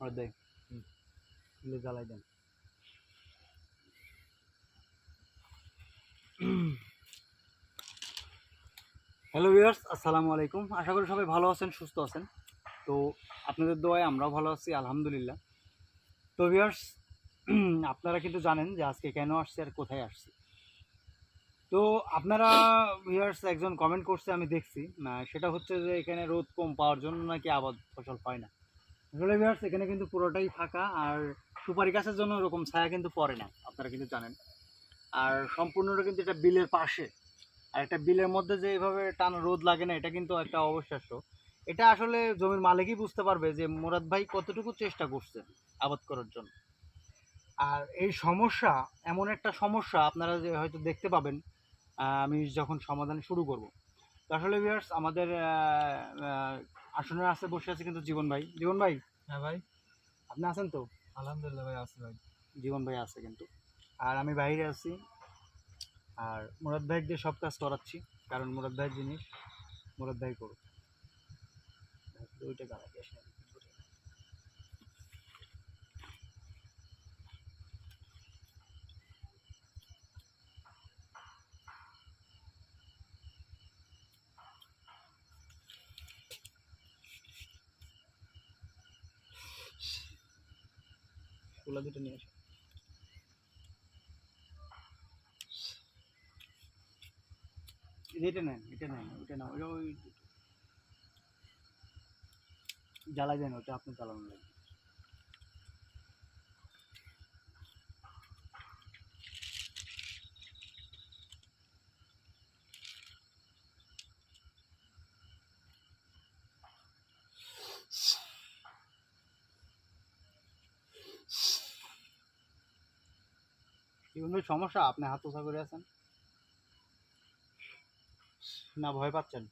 আর জ্বালাই দেন। Hello viewers আসসালামু আলাইকুম। আশা করি সবাই ভালো আছেন সুস্থ আছেন। তো আপনাদের দোয়ায় আমরাও ভালো আছি আলহামদুলিল্লাহ। তো ভিউয়ার্স আপনারা কিন্তু জানেন যে আজকে কেন আসছে আর কোথায় আসছি। তো আপনারা ভিউয়ার্স একজন কমেন্ট করছে আমি দেখছি। না সেটা হচ্ছে যে এখানে রোদ কম পাওয়ার জন্য নাকি আবাদ ফসল পায় না। ভিউয়ার্স এখানে কিন্তু পুরোটাই ফাঁকা আর সুপারি গাছের জন্য ওরকম ছায়া কিন্তু পড়ে না, আপনারা কিন্তু জানেন। আর সম্পূর্ণটা কিন্তু এটা বিলের পাশে। আর একটা বিলের মধ্যে যে এভাবে টান রোদ লাগে না, এটা কিন্তু একটা অবশ্যাস্য এটা আসলে জমির মালিকই বুঝতে পারবে যে মুরাদ ভাই কতটুকু চেষ্টা করছে আবাদ করার জন্য। আর এই সমস্যা, এমন একটা সমস্যা আপনারা যে হয়তো দেখতে পাবেন আমি যখন সমাধান শুরু করব। আসলে ভিউয়ার্স আমাদের আসনে আছে বসে আছে কিন্তু জীবন ভাই। জীবন ভাই? হ্যাঁ ভাই। আপনি আছেন তো? আলহামদুলিল্লাহ ভাই আছে ভাই। জীবন ভাই আছে কিন্তু। আর আমি বাইরে আছি। আর মুরাদ ভাই দিয়ে সব কাজ করাচ্ছি। কারণ মুরাদ ভাইয়ের জিনিস মুরাদ ভাই করুক। দুইটা গালা ওগুলা দুটো নিয়ে আসো। নেন ওটা না ওটা আপনি চালানো লাগবে। জীবন সমস্যা আপনি হাত উঁচা করে আছেন? না ভয় পাচ্ছেন?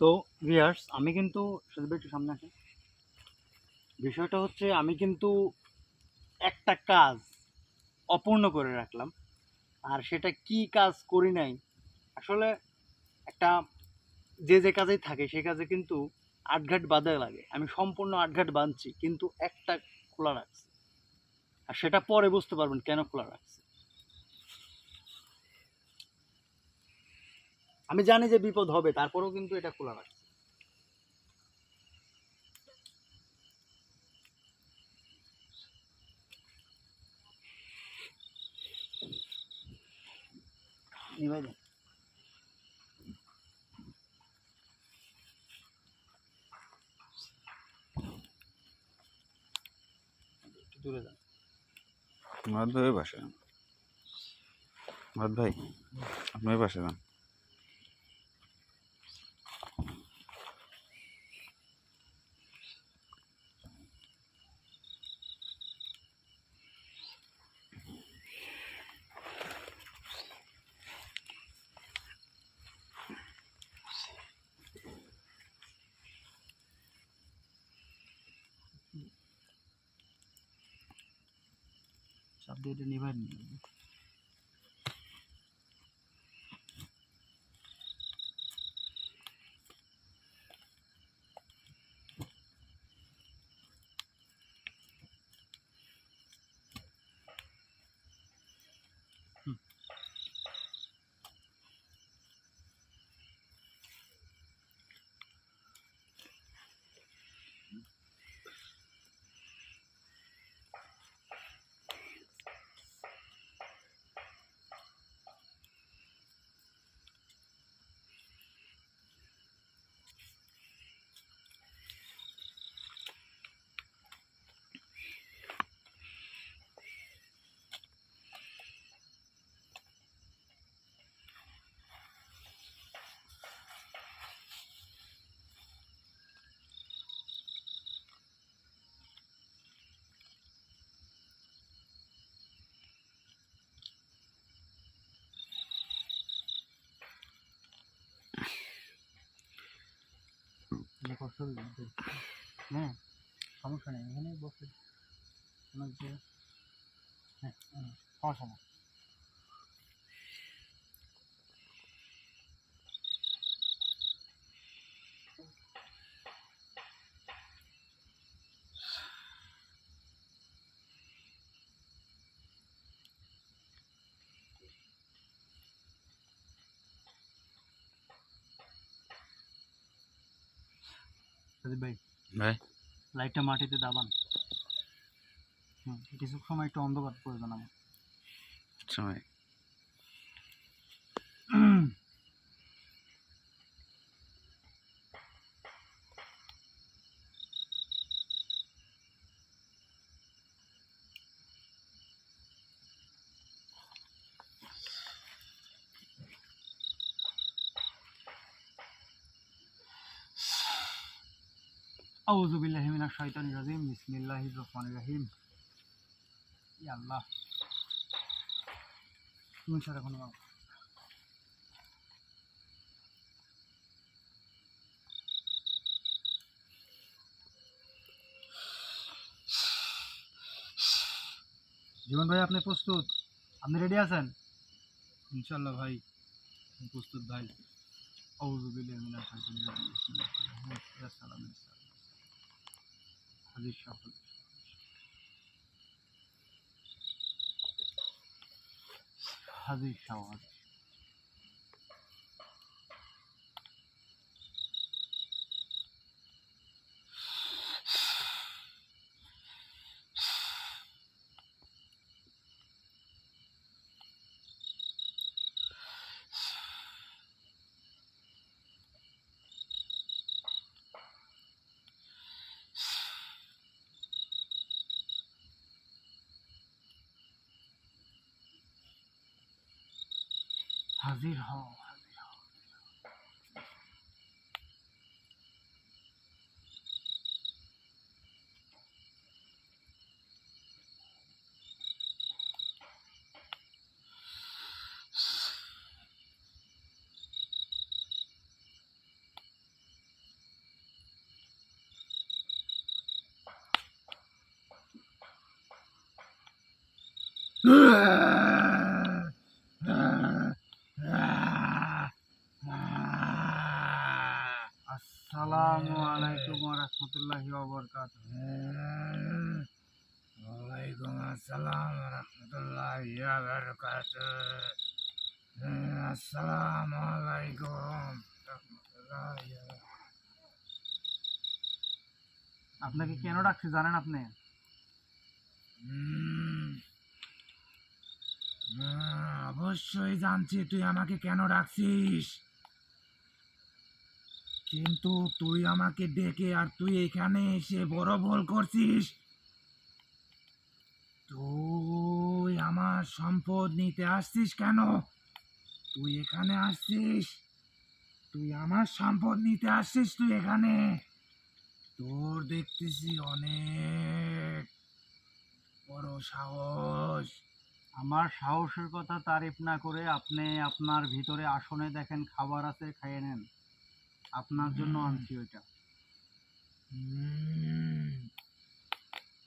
তো ভিয়ার্স আমি কিন্তু শুধু একটু সামনে আসেন। বিষয়টা হচ্ছে, আমি কিন্তু একটা কাজ অপূর্ণ করে রাখলাম, আর সেটা কি কাজ করি নাই, আসলে একটা যে যে কাজেই থাকে সে কাজে কিন্তু আটঘাট বাঁধা লাগে। আমি সম্পূর্ণ আটঘাট বাঁধছি, কিন্তু একটা খোলা রাখছি। আর সেটা পরে বুঝতে পারবেন কেন খোলা রাখছি। আমি জানি যে বিপদ হবে, তারপরেও কিন্তু এটা খোলা রাখছি। নিভাই দেন একটু দূরে যান ভাই ভাই, আপনি পাশে যান। চাপ দিয়ে এটা নিভাই নিন হুম। হ্যাঁ সমস্যা নেই এখানে বসে। হ্যাঁ হুম, সমস্যা নেই। প্রদীপ ভাই ভাই। লাইটটা মাটিতে দাবান। হুম কিছু সময় একটু অন্ধকার প্রয়োজন আমার সময়। শাইতানির রাজিম রহমানির রহিম। আল্লাহ। তুমি ছাড়া কোনো জীবন ভাই আপনি প্রস্তুত? আপনি রেডি আছেন? ইনশাল্লাহ ভাই প্রস্তুত ভাই। আউযু বিল্লাহি মিনাশ শাইতানির রাজিম রহিম। ইয়া সালাম। হাজির সওয়াজ হাজির হও হাজির আসসালামু আলাইকুম আপনাকে কেন ডাকছি জানেন আপনি? অবশ্যই জানছি তুই আমাকে কেন ডাকছিস? কিন্তু তুই আমাকে ডেকে আর তুই এখানে এসে বড় ভুল করছিস। তুই আমার সম্পদ নিতে আসছিস কেন? তুই এখানে আসছিস? তুই আমার সম্পদ নিতে আসছিস তুই এখানে? তোর দেখতেছি অনেক বড় সাহস। আমার সাহসের কথা তারিফ না করে আপনি আপনার ভিতরে আসনে দেখেন খাবার আছে খাইয়ে নেন। আপনার জন্য আনছি ওইটা।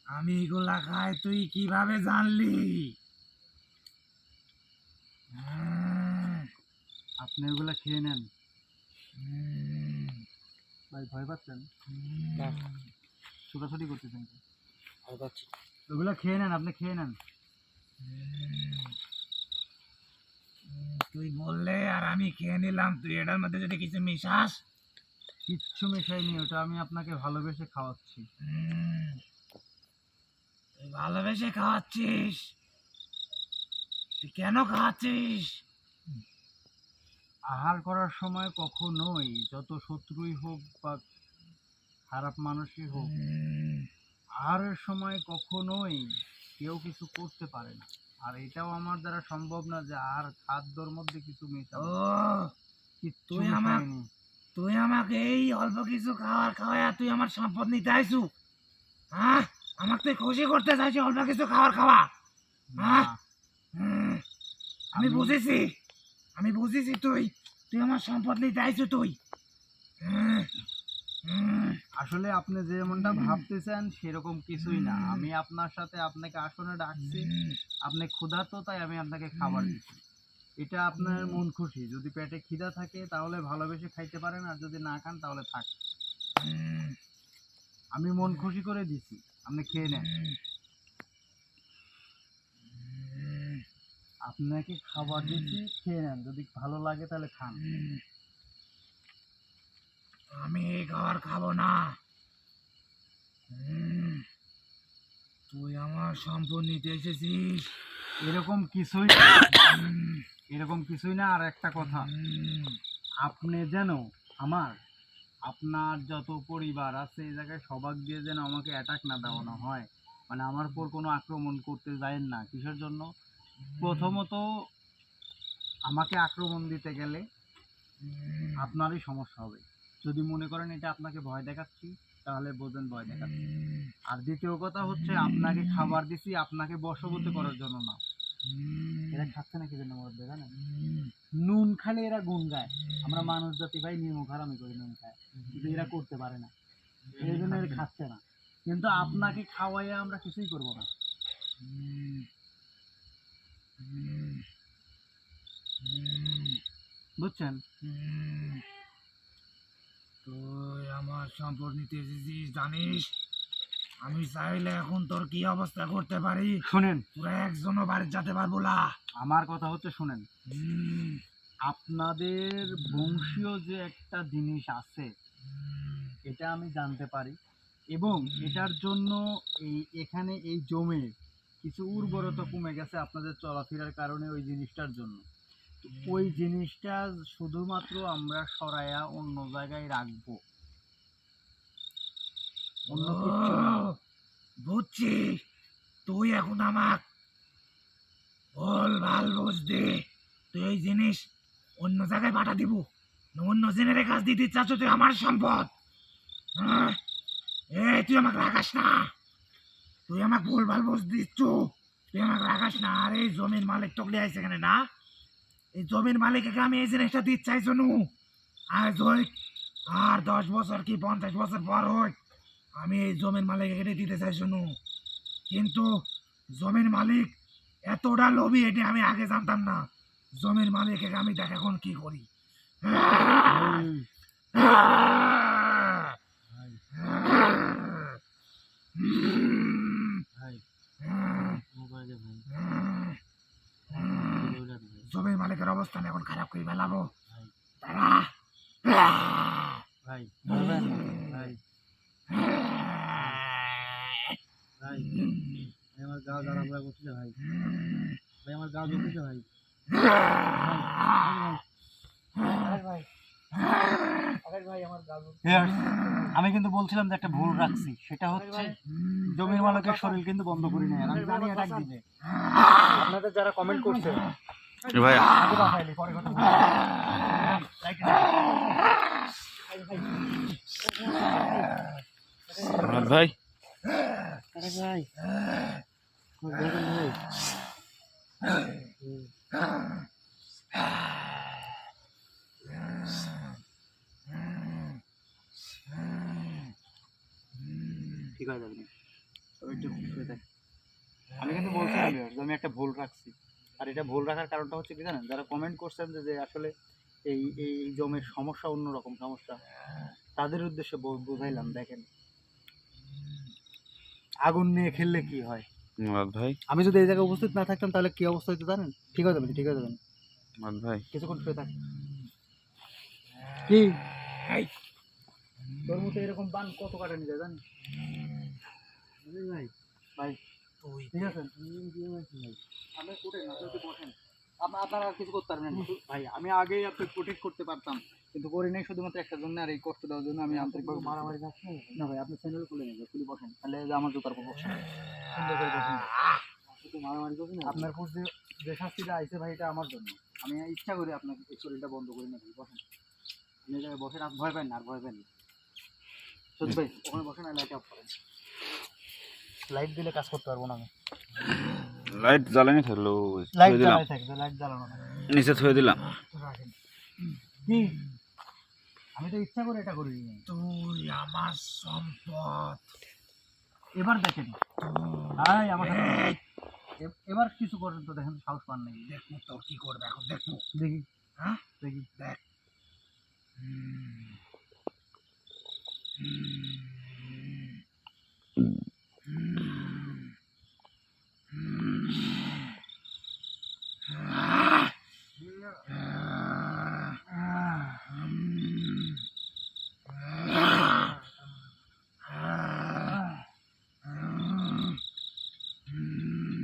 আমি এগুলা খাই তুই কীভাবে জানলি? হ্যাঁ, আপনি ওগুলা খেয়ে নেন। ভাই ভয় পাচ্ছেন? ছোটাছুটি করতেছেন ভয় পাচ্ছি। ওগুলা খেয়ে নেন আপনি খেয়ে নেন। তুই বললে আর আমি খেয়ে নিলাম তুই এটার মধ্যে যদি কিছু মিশাস? কিচ্ছু মেশাইনি ওটা আমি আপনাকে ভালোবেসে খাওয়াচ্ছি। তুই ভালোবেসে খাওয়াচ্ছিস? তুই কেন খাওয়াচ্ছিস? আহার করার সময় কখনোই যত শত্রুই হোক বা খারাপ মানুষই হোক আহারের সময় কখনোই কেউ কিছু করতে পারে না। আর এটাও আমার দ্বারা সম্ভব না যে আর খাদ্যর মধ্যে কিছু মেশাবো তুই আমার- তুই আমাকে এই অল্প কিছু খাওয়ার খাওয়া তুই আমার সম্পদ নিতে আইসু? হ্যাঁ? আমাকে তুই খুশি করতে চাইছি অল্প কিছু খাওয়ার খাওয়া? হ্যাঁ? আমি বুঝেছি। আমি বুঝেছি তুই। তুই আমার সম্পদ নিতে আইসু তুই। আসলে আপনি যেমনটা ভাবতেছেন সেরকম কিছুই না। আমি আপনার সাথে আপনাকে আসনে ডাকছি। আপনি ক্ষুধার্ত তাই আমি আপনাকে খাবার দিচ্ছি। এটা আপনার মন খুশি। যদি পেটে খিদা থাকে তাহলে ভালোবেসে খাইতে পারেন। আর যদি না খান তাহলে থাক। আমি মন খুশি করে দিছি আপনি খেয়ে নেন। আপনাকে খাবার দিচ্ছি খেয়ে নেন। যদি ভালো লাগে তাহলে খান। আমি খাবার খাব না। তুই আমার সম্পদ নিতে এসেছিস। এরকম কিছুই এরকম কিছুই না। আর একটা কথা। আপনি যেন আমার আপনার যত পরিবার আছে এই জায়গায় সবাক দিয়ে যেন আমাকে অ্যাটাক না দেওয়ানো হয়। মানে আমার উপর কোনো আক্রমণ করতে যায়েন না। কিসের জন্য? প্রথমত, আমাকে আক্রমণ দিতে গেলে আপনারই সমস্যা হবে। যদি মনে করেন এটা আপনাকে ভয় দেখাচ্ছি, তাহলে বোঝেন ভয় দেখাচ্ছি। আর দ্বিতীয় কথা হচ্ছে, আপনাকে খাবার দিছি, আপনাকে বশবর্তী করার জন্য না। এরা খাচ্ছে না কি জন্য মধ্যে জানেন? নুন খালে এরা গুণ গায়। আমরা মানুষ জাতি ভাই নিয়ম হারামি করি নুন খায়। কিন্তু এরা করতে পারে না। এই জন্য এরা খাচ্ছে না। কিন্তু আপনাকে খাওয়াইয়া আমরা কিছুই করব না। বুঝছেন। তুই আমার সম্পদ নিতে এসেছিস জানিস? আমি চাইলে এখন তোর কি অবস্থা করতে পারি? শুনেন। তোরা একজনও বাড়ি যেতে পারব না। আমার কথা হচ্ছে শুনেন। আপনাদের বংশীয় যে একটা জিনিস আছে এটা আমি জানতে পারি। এবং এটার জন্য এই এখানে এই জমির কিছু উর্বরতা কমে গেছে আপনাদের চলাফেরার কারণে ওই জিনিসটার জন্য। তো ওই জিনিসটা শুধুমাত্র আমরা সরাইয়া অন্য জায়গায় রাখব। বুঝছি, তুই এখন আমাক ভুল ভালো বুঝ দে। তুই এই জিনিস অন্য জায়গায় পাঠা দিব অন্য জেনের কাজ দিতে চাচ্ছ তুই আমার সম্পদ। হ্যাঁ? এই, তুই আমাকে রাখাস না। তুই আমাকে ভুল, ভালো বুঝ দিচ্ছ। তুই আমাকে রাখাস না। আর জমির মালিক টকলে আইছে এখানে, না? এই জমির মালিককে আমি এই জিনিসটা দিতে চাইছো নু হোক আর দশ বছর কি পঞ্চাশ বছর পর হোক আমি এই জমির মালিক এটা দিতে চাই শুনু। কিন্তু জমির মালিক এতটা লোভী এটা আমি আগে জানতাম না। জমির মালিককে আমি দেখ এখন কি করি। জমির মালিকের অবস্থান এখন খারাপ করে ফেলাবো। ভাই ভাই। ভাই ভাই, আমার গা জ্বালা পোড়া ভাই ভাই আমার গা জ্বলতেছে ভাই আমি কিন্তু বলছিলাম যে একটা ভুল রাখছি সেটা হচ্ছে জমির মালিকের শরীর কিন্তু বন্ধ করি নাই আমি জানি অ্যাটাক দিবে আপনাদের যারা কমেন্ট করছে ভাই পরে আমার ভাই ভাই ঠিক হয়ে আমি কিন্তু বলছিলাম আমি একটা ভুল রাখছি। আর এটা ভুল রাখার কারণটা হচ্ছে কি জানেন? যারা কমেন্ট করছেন যে আসলে এই এই জমির সমস্যা অন্যরকম সমস্যা, তাদের উদ্দেশ্যে বোঝাইলাম, দেখেন। আগুন নিয়ে খেললে কি হয়? ভাই। আমি যদি এই জায়গায় উপস্থিত না থাকতাম তাহলে কি অবস্থা হতো জানেন? ঠিক হয়ে যাবেন ঠিক হয়ে যাবেন ভাই। কিছুক্ষণ শুয়ে থাক। কি? তোর মতো এরকম বান কত কাটানি যায় বুঝলি ভাই ভাই ঠিক আছে? আপনি বসেন। আপনারা আর কিছু করতে পারবেন না। ভাই আমি আগেই আপনাকে প্রোটেক্ট করতে পারতাম। কিন্তু করি নাই শুধুমাত্র একটা জন্য আর এই কষ্ট দেওয়ার জন্য আমি আন্তরিকভাবে মারামারি যাচ্ছি না ভাই আপনি চ্যানেল খুলে নেবেন খুলে বসেন। তাহলে যে আমার জুতার উপর বসেন। সুন্দর করে বসেন। মারামারি করবেন আপনার উপর যে যে শাস্তিটা আইছে ভাই এটা আমার জন্য। আমি ইচ্ছা করি আপনাকে এই শরীরটা বন্ধ করে না ভাই। বসেন। আপনি জায়গায় বসেন আর ভয় পান না আর ভয় পান না। সত্যি ভাই ওখানে বসেন আর লাইট অফ করেন। লাইট দিলে কাজ করতে পারব না আমি। লাইট জ্বালানি থাকল লাইট জ্বালাই থাকবে লাইট জ্বালানো না নিচে থুয়ে দিলাম। কি? আমি তো ইচ্ছা করে এটা করি তুই আমার সম্পদ। এবার দেখেন হাই আমার এবার কিছু করেন তো দেখেন সাহস পান নাই। দেখব তোর কি করবে এখন দেখব দেখি। হ্যাঁ? দেখি। দেখ। হুম। হুম। হুম। হুম। আহ! আহ! হুম। আহ! আহ! হুম। হুম।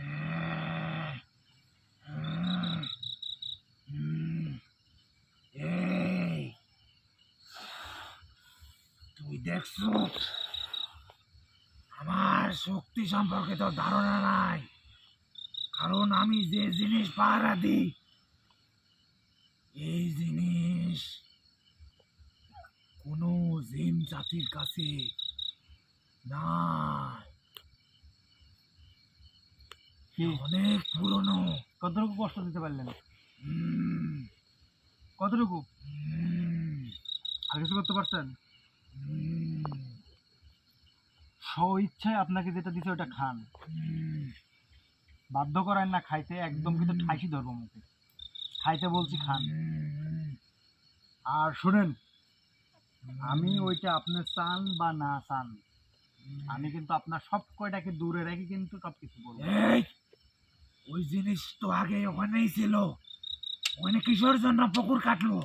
আহ! হুম। হুম। এই তুই দেখছ? আমার শক্তি সম্পর্কে তো ধারণা নাই। কারণ আমি যে জিনিস পাহারা দিই এই জিনিস কোনো জিন জাতির কাছে নাই। অনেক পুরনো। কতটুকু কষ্ট দিতে পারলেন? কতটুকু? আর কিছু করতে পারছেন? স্ব ইচ্ছায় আপনাকে যেটা দিছে ওটা খান। বাধ্য করেন না খাইতে, একদম কিন্তু ঠাইসি ধরবো মুখে। খাইতে বলছি খান। আর শুনেন, আমি ওইটা আপনি চান বা না চান, আমি কিন্তু আপনার সব কয়টাকে দূরে রেখে কিন্তু সব কিছু বলব ওই জিনিস তো আগে ওখানেই ছিল ওখানে কিশোর জন্য পুকুর কাটলো।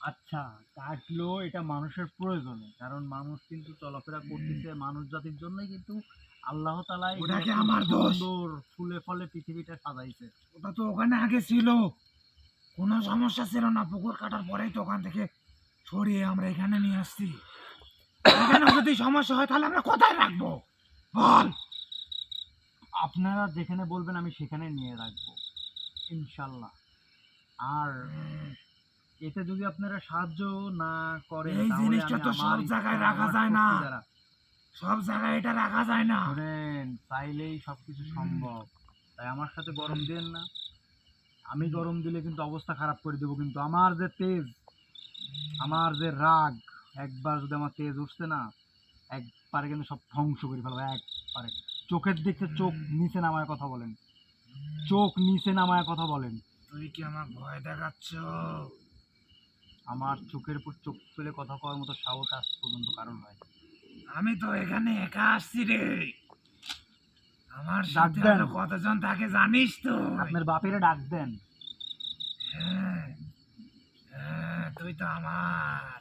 আচ্ছা কাটলো এটা মানুষের প্রয়োজনে। কারণ মানুষ কিন্তু চলাফেরা করতেছে মানুষ জাতির জন্যই কিন্তু আল্লাহ তালা ওটা কি আমার দোষ? সুন্দর ফুলে ফলে পৃথিবীটা সাজাইছে। ওটা তো ওখানে আগে ছিল। কোনো সমস্যা ছিল না। পুকুর কাটার পরেই তো ওখান থেকে সরিয়ে আমরা এখানে নিয়ে আসছি। এখানে যদি সমস্যা হয় তাহলে আমরা কোথায় রাখব? বল। আপনারা যেখানে বলবেন আমি সেখানে নিয়ে রাখব। ইনশাল্লাহ আর এতে যদি আপনারা সাহায্য না করেন এই তাহলে জিনিসটা তো সব জায়গায় রাখা যায় না। সব জায়গায় এটা রাখা যায় না। শোনেন চাইলেই সবকিছু সম্ভব। তাই আমার সাথে গরম দেন না। আমি গরম দিলে কিন্তু অবস্থা খারাপ করে দেবো কিন্তু আমার যে তেজ আমার যে রাগ একবার যদি আমার তেজ উঠছে না একবারে কিন্তু সব ধ্বংস করে ফেলব একবারে। চোখের দিকে চোখ নিচে নামায় কথা বলেন। চোখ নিচে নামায় কথা বলেন। তুই কি আমার ভয় দেখাচ্ছ? আমার চোখের উপর চোখ ফেলে কথা কওয়ার মতো সাহস আজ পর্যন্ত কারণ হয় আমি তো এখানে একা আসছি রে। আমার ডাক সাথে দেন। আরও কতজন থাকে জানিস তো? আপনার বাপেরে ডাক দেন। হ্যাঁ হ্যাঁ, তুই তো আমার।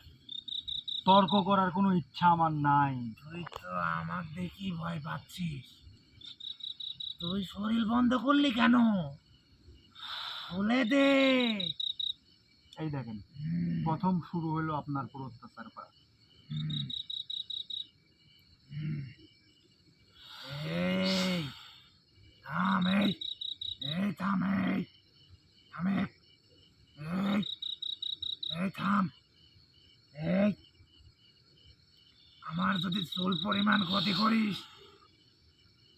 তর্ক করার কোনো ইচ্ছা আমার নাই। তুই তো আমার দেখি ভয় পাচ্ছিস। তুই শরীর বন্ধ করলি কেন? খুলে দে। এই দেখেন, প্রথম শুরু হলো আপনার পুরো অত্যাচার করা। আমার যদি চুল পরিমাণ ক্ষতি করিস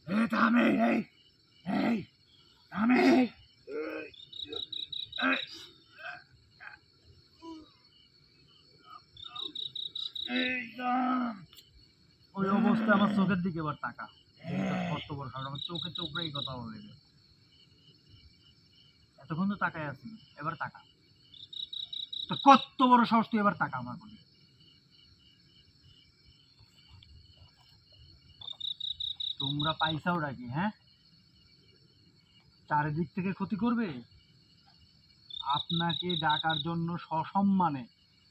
এই থাম এই এই এই থাম এই এই, এই থাম ওই অবস্থায় আমার চোখের দিকে এবার এই। বড় কারণ আমার চোখে চোখ রেখে কথা বলে এতক্ষণ তো টাকায় আছি, এবার টাকা তো কত বড় সাহস তুই এবার টাকা আমার বলি তোমরা পাইসাও ডাকি হ্যাঁ? চারিদিক থেকে ক্ষতি করবে? আপনাকে ডাকার জন্য সসম্মানে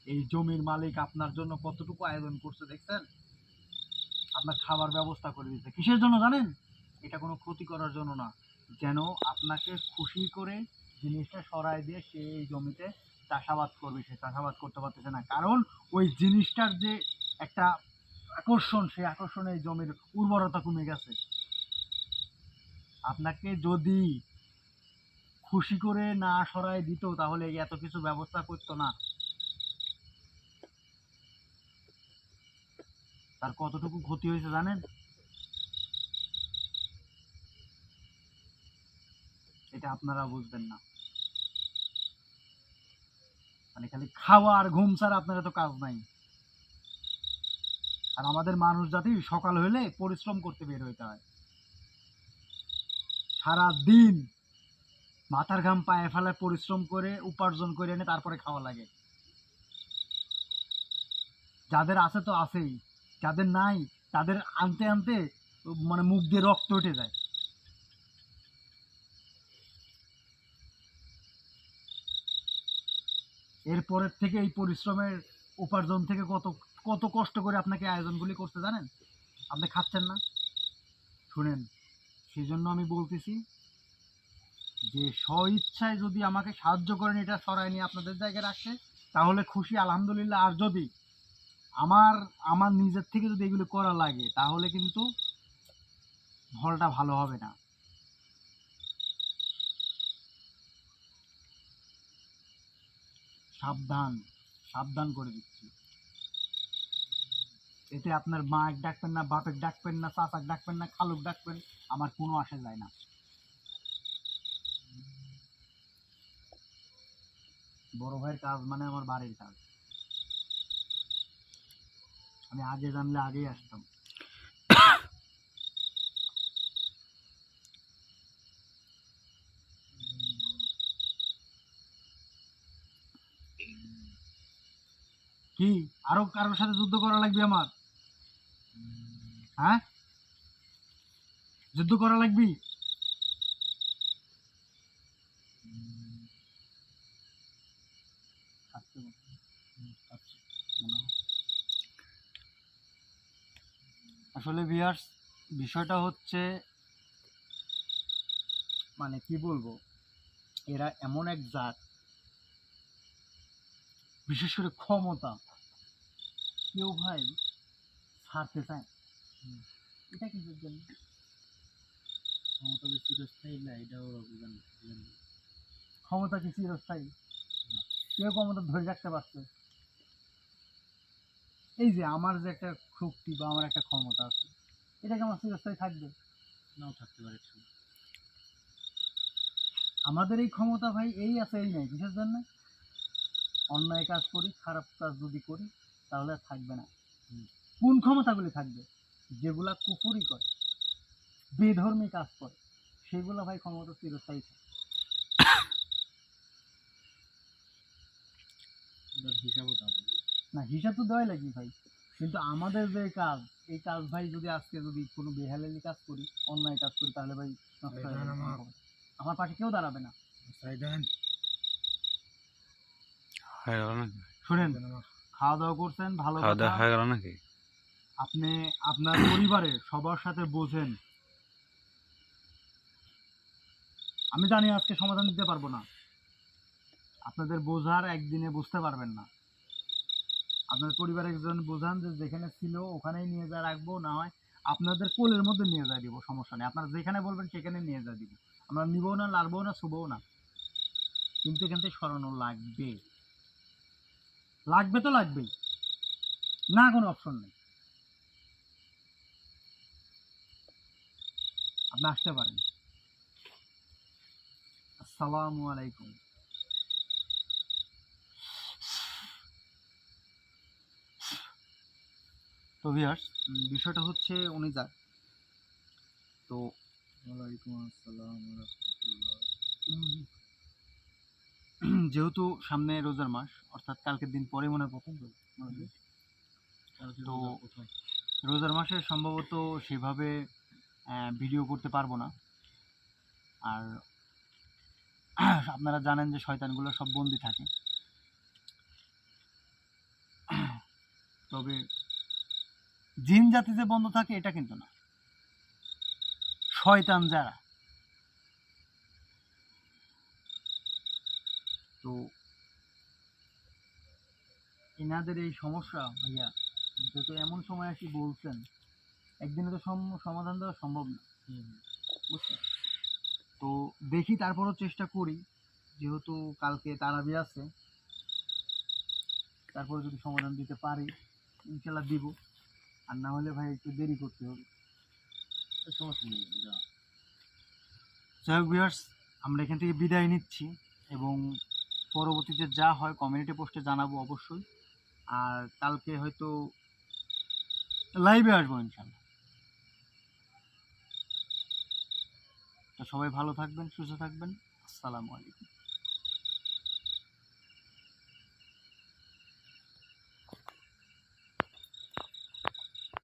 এই জমির মালিক আপনার জন্য কতটুকু আয়োজন করছে দেখছেন? আপনার খাবার ব্যবস্থা করে দিচ্ছে কিসের জন্য জানেন? এটা কোনো ক্ষতি করার জন্য না। যেন আপনাকে খুশি করে জিনিসটা সরাই দিয়ে সে এই জমিতে চাষাবাদ করবে, সে চাষাবাদ করতে পারতেছে না। কারণ ওই জিনিসটার যে একটা আকর্ষণ, সেই আকর্ষণে এই জমির উর্বরতা কমে গেছে। আপনাকে যদি খুশি করে না সরাই দিত, তাহলে এত কিছু ব্যবস্থা করতো না। তার কতটুকু ক্ষতি হয়েছে জানেন? এটা আপনারা বুঝবেন না। মানে খালি খাওয়া আর ঘুম ছাড়া আপনারা তো কাজ নাই। আর আমাদের মানুষ জাতি সকাল হলে পরিশ্রম করতে বের হইতে হয়। সারা দিন মাথার ঘাম পায়ে ফেলায় পরিশ্রম করে, উপার্জন করে এনে তারপরে খাওয়া লাগে। যাদের আছে তো আছেই। যাদের নাই, তাদের আনতে আনতে মানে মুখ দিয়ে রক্ত উঠে যায়। এরপরের থেকে এই পরিশ্রমের উপার্জন থেকে কত কত কষ্ট করে আপনাকে আয়োজনগুলি করতে জানেন? আপনি খাচ্ছেন না? শুনেন সেই জন্য আমি বলতেছি যে স্ব ইচ্ছায় যদি আমাকে সাহায্য করেন, এটা সরাই নিয়ে আপনাদের জায়গায় রাখছে তাহলে খুশি, আলহামদুলিল্লাহ। আর যদি আমার আমার নিজের থেকে যদি এগুলো করা লাগে, তাহলে কিন্তু ফলটা ভালো হবে না। সাবধান সাবধান করে দিচ্ছি। এতে আপনার মা এক ডাকবেন না, বাপের ডাকবেন না চাচাক ডাকবেন না খালুক ডাকবেন, আমার কোনো আসে যায় না। বড় ভাইয়ের কাজ মানে আমার বাড়ির কাজ। আমি আগে জানলে আগেই আসতাম। কি? আরও কারোর সাথে যুদ্ধ করা লাগবে আমার? হ্যাঁ? যুদ্ধ করা লাগবি? আসলে বিয়ার্স বিষয়টা হচ্ছে মানে কি বলব এরা এমন এক জাত বিশেষ করে ক্ষমতা কেউ ভাই ছাড়তে চায় এটা কিসের জন্য? ক্ষমতা যে চিরস্থায়ী না এটাও ক্ষমতা কি চিরস্থায়ী? কেউ ক্ষমতা ধরে রাখতে পারছে এই যে আমার যে একটা শক্তি বা আমার একটা ক্ষমতা আছে এটা কি আমার চিরস্থায়ী থাকবে? নাও থাকতে পারে আমাদের এই ক্ষমতা ভাই এই আছে এই নাই কিসের জন্য? অন্যায় কাজ করি খারাপ কাজ যদি করি তাহলে থাকবে না। কোন ক্ষমতাগুলি থাকবে? যেগুলা কুপুরি করে বেধর্মী কাজ করে সেগুলো ভাই ক্ষমতা চিরস্থায়ী থাকে হিসাবও না হিসাব তো দেওয়াই লাগবে ভাই। কিন্তু আমাদের যে কাজ এই কাজ ভাই যদি আজকে যদি কোনো বেহালালি কাজ করি অন্যায় কাজ করি তাহলে ভাই আমার- পাশে কেউ দাঁড়াবে না। শুনেন খাওয়া দাওয়া করছেন ভালো খাওয়া দাওয়া হয়ে গেল নাকি? আপনি আপনার পরিবারে সবার সাথে বোঝেন। আমি জানি আজকে সমাধান দিতে পারব না। আপনাদের বোঝার একদিনে বুঝতে পারবেন না। আপনার পরিবার একজন বোঝান যে যেখানে ছিল ওখানেই নিয়ে যা রাখব, না হয় আপনাদের কোলের মধ্যে নিয়ে যা দিব, সমস্যা নেই। আপনারা যেখানে বলবেন সেখানে নিয়ে যা দিব। আমরা নিবও না লাড়বো না, শুবও না। কিন্তু এখান থেকে সরানো লাগবে। লাগবে তো লাগবেই। না কোনো অপশন নেই। আপনি আসতে পারেন। আসসালামু আলাইকুম। তো ভিয়ার্স বিষয়টা হচ্ছে উনি যাক তো ওয়ালাইকুম আসসালাম যেহেতু সামনে রোজার মাস অর্থাৎ কালকের দিন পরে মনে হয় প্রথম। তো রোজার মাসে সম্ভবত সেভাবে ভিডিও করতে পারব না। আর আপনারা জানেন যে শয়তানগুলো সব বন্দি থাকে। তবে জিন জাতি যে বন্ধ থাকে এটা কিন্তু না। শয়তান যারা। তো এনাদের এই সমস্যা ভাইয়া যেহেতু এমন সময় আসি বলছেন একদিনে তো সম- সমাধান দেওয়া সম্ভব না। বুঝছেন? তো দেখি তারপরও চেষ্টা করি যেহেতু কালকে তারাবি আছে তারপরে যদি সমাধান দিতে পারি ইনশাল্লাহ দিব। আর না হলে ভাই একটু দেরি করতে হবে। সমস্যা নেই যাই হোক ভিউয়ার্স আমরা এখান থেকে বিদায় নিচ্ছি এবং পরবর্তীতে যা হয় কমিউনিটি পোস্টে জানাব অবশ্যই। আর কালকে হয়তো লাইভে আসব ইনশাল্লাহ তো সবাই ভালো থাকবেন সুস্থ থাকবেন। আসসালামু আলাইকুম।